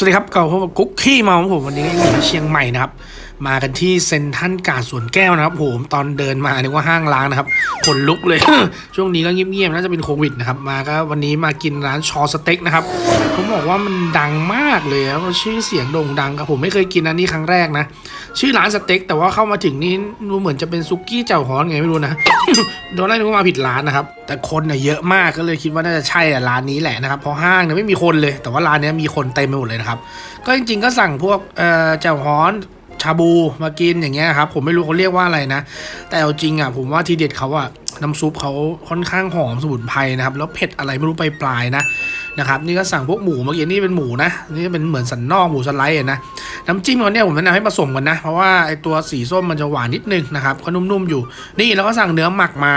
สวัสดีครับเก่าพบกับคุกขี้เมาของผมวันนี้อยู่ที่เชียงใหม่นะครับ มากันที่เซ็นทรัลกาดสวนแก้วนะครับผมตอนเดินมานึกว่าห้างล้างนะครับขนลุกเลย ช่วงนี้ก็เงียบๆน่าจะเป็นโควิดนะครับมาก็วันนี้มากินร้านชอสเต็กนะครับผมบอกว่ามันดังมากเลยแล้วชื่อเสียงโด่งดังครับผมไม่เคยกินอันนี้ครั้งแรกนะ ชื่อร้านสเต็ก แต่ว่าเข้ามาถึงนี่ดูเหมือนจะเป็นซุกี้เจ้าฮ้อนไงไม่รู้นะโดนไล่นึกว่ามาผิดร้านนะครับแต่คนเนี่ยเยอะมากก็เลยคิดว่าน่าจะใช่ร้านนี้แหละนะครับเพราะห้างเนี่ยไม่มีคนเลย แต่ว่าร้านนี้มีคนเต็มไปหมดเลยนะครับก็จริง ๆ ก็สั่งพวกเอ่อเจ้าฮ้อน ชาบูมากินอย่างเงี้ยครับผมไม่รู้เขาเรียกว่าอะไรนะ แต่เอาจริงอะผมว่าทีเด็ดเขาอะน้ำซุปเขาค่อนข้างหอมสมุนไพรนะครับ แล้วเผ็ดอะไรไม่รู้ไปปลายๆนะนะครับนี่ก็สั่งพวกหมูเมื่อกี้นี่เป็นหมูนะนี่เป็นเหมือนสันนอกหมูสไลด์อะนะน้ำจิ้มเขาเนี่ยผมแนะนำให้ผสมกันนะ เพราะว่าไอตัวสีส้มมันจะหวานนิดนึงนะครับก็นุ่มๆอยู่ นี่แล้วก็สั่งเนื้อหมักมา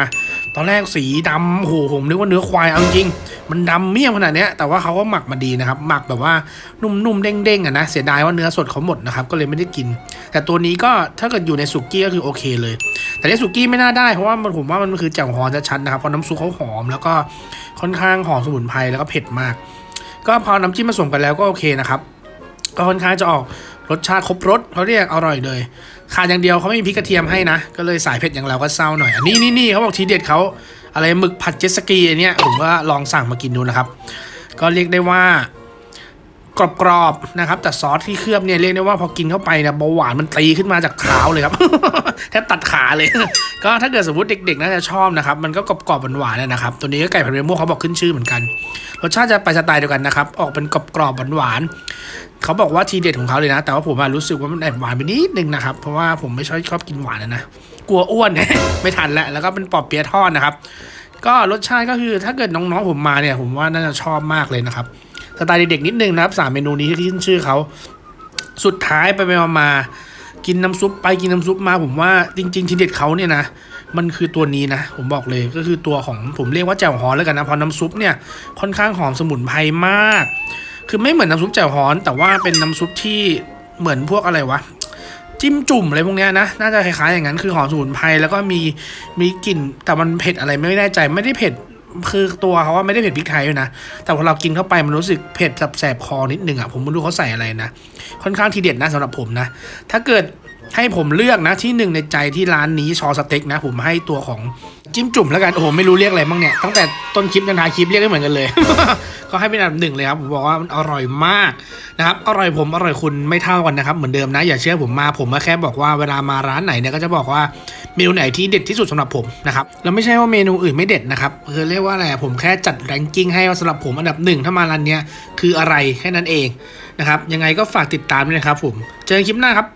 ตอนแรกสีดำโอ้โหผมนึกว่าเนื้อควายเอาจริง มันดำเมี่ยมขนาดเนี้ยแต่ว่าเขาก็หมักมาดีนะครับหมักแบบว่านุ่มๆเด้งๆอะนะเสียดายว่าเนื้อสดเขาหมดนะครับก็เลยไม่ได้กิน แต่ตัวนี้ก็ถ้าเกิดอยู่ในสุกี้ก็คือโอเคเลย แต่ในสุกี้ไม่น่าได้เพราะว่ามันผมว่ามันคือแจ่วฮอนชัดๆนะครับเพราะน้ำซุปเขาหอมแล้วก็ค่อนข้างหอมสมุนไพรแล้วก็เผ็ดมาก ก็พอน้ำจิ้มผสมกันแล้วก็โอเคนะครับก็ค่อนข้างจะออกรสชาติครบรสเขาเรียกอร่อยเลยขาดอย่างเดียวเขาไม่มีพริกกระเทียมให้นะ ก็เลยสายเผ็ดอย่างเราก็เศร้าหน่อยนนี้นี่นี่เขาบอกทีเด็ดเขาอะไรหมึกผัดเจตสกีเนี้ยผมก็ลองสั่งมากินดูนะครับ ก็เรียกได้ว่า กรอบๆนะครับ แต่ซอสที่เคลือบเนี่ยเรียกได้ว่าพอกินเข้าไปเนี่ยเบาหวานมันตีขึ้นมาจากเท้าเลยครับแทบตัดขาเลย ก็ถ้าเกิดสมมติเด็กๆน่าจะชอบนะครับ มันก็กรอบๆหวานๆเลยนะครับ ตัวนี้ก็ไก่ผัดเมม่วงเขาบอกขึ้นชื่อเหมือนกัน รสชาติจะไปสไตล์เดียวกันนะครับ ออกเป็นกรอบๆหวานๆเขาบอกว่าทีเด็ดของเขาเลยนะ แต่ว่าผมรู้สึกว่ามันแอบหวานไปนิดนึงนะครับ เพราะว่าผมไม่ชอบชอบกินหวานนะนะกลัวอ้วนไม่ทันแล้ว แล้วก็เป็นปอบเปี๊ยะทอดนะครับ ก็รสชาติก็คือถ้าเกิดน้องๆผมมาเนี่ย ผมว่าน่าจะชอบมากเลยนะครับ สไตล์เด็กๆนิดนึงนะครับสามเมนูนี้ที่ขึ้นชื่อเขา สุดท้ายไปไปมามากินน้ำซุปไปกินน้ำซุปมาผมว่าจริง ๆ ทีเด็ดเขาเนี่ยนะมันคือตัวนี้นะ ผมบอกเลยก็คือตัวของผมเรียกว่าแจ่วฮอนแล้วกันนะเพราะน้ำซุปเนี่ยค่อนข้างหอมสมุนไพรมาก คือไม่เหมือนน้ำซุปแจ่วฮอน แต่ว่าเป็นน้ำซุปที่เหมือนพวกอะไรวะจิ้มจุ่มอะไรพวกเนี้ยนะน่าจะคล้ายๆอย่างนั้นคือหอมสมุนไพรแล้วก็มีมีกลิ่นแต่มันเผ็ดอะไรไม่แน่ใจไม่ได้เผ็ด คือตัวเขาว่าไม่ได้เผ็ดพริกไทยด้วยนะ แต่พอเรากินเข้าไปมันรู้สึกเผ็ดแสบคอนิดนึงอะผมไม่รู้เขาใส่อะไรนะ ค่อนข้างทีเด็ดนะสำหรับผมนะ ถ้าเกิดให้ผมเลือกนะที่หนึ่งในใจที่ร้านนี้ชอสเต็กนะ ผมให้ตัวของ จิ้มจุ่มแล้วกันโอ้โหไม่รู้เรียกอะไรบ้างเนี่ยตั้งแต่ต้นคลิปจนท้ายคลิปเรียกได้เหมือนกันเลย ก็ให้เป็นอันดับหนึ่งเลยครับผมบอกว่ามันอร่อยมากนะครับอร่อยผมอร่อยคุณไม่เท่ากันนะครับเหมือนเดิมนะอย่าเชื่อผมมาผมมาแค่บอกว่าเวลามาร้านไหนเนี่ยก็จะบอกว่าเมนูไหนที่เด็ดที่สุดสำหรับผมนะครับแล้วไม่ใช่ว่าเมนูอื่นไม่เด็ดนะครับคือเรียกว่าอะไรผมแค่จัดแรงกิ้งให้ว่าสำหรับผมอันดับหนึ่งถ้ามาร้านเนี้ยคืออะไรแค่นั้นเองนะครับยังไงก็ฝากติดตามด้วยนะครับผมเจอกันคลิปหน้าครับ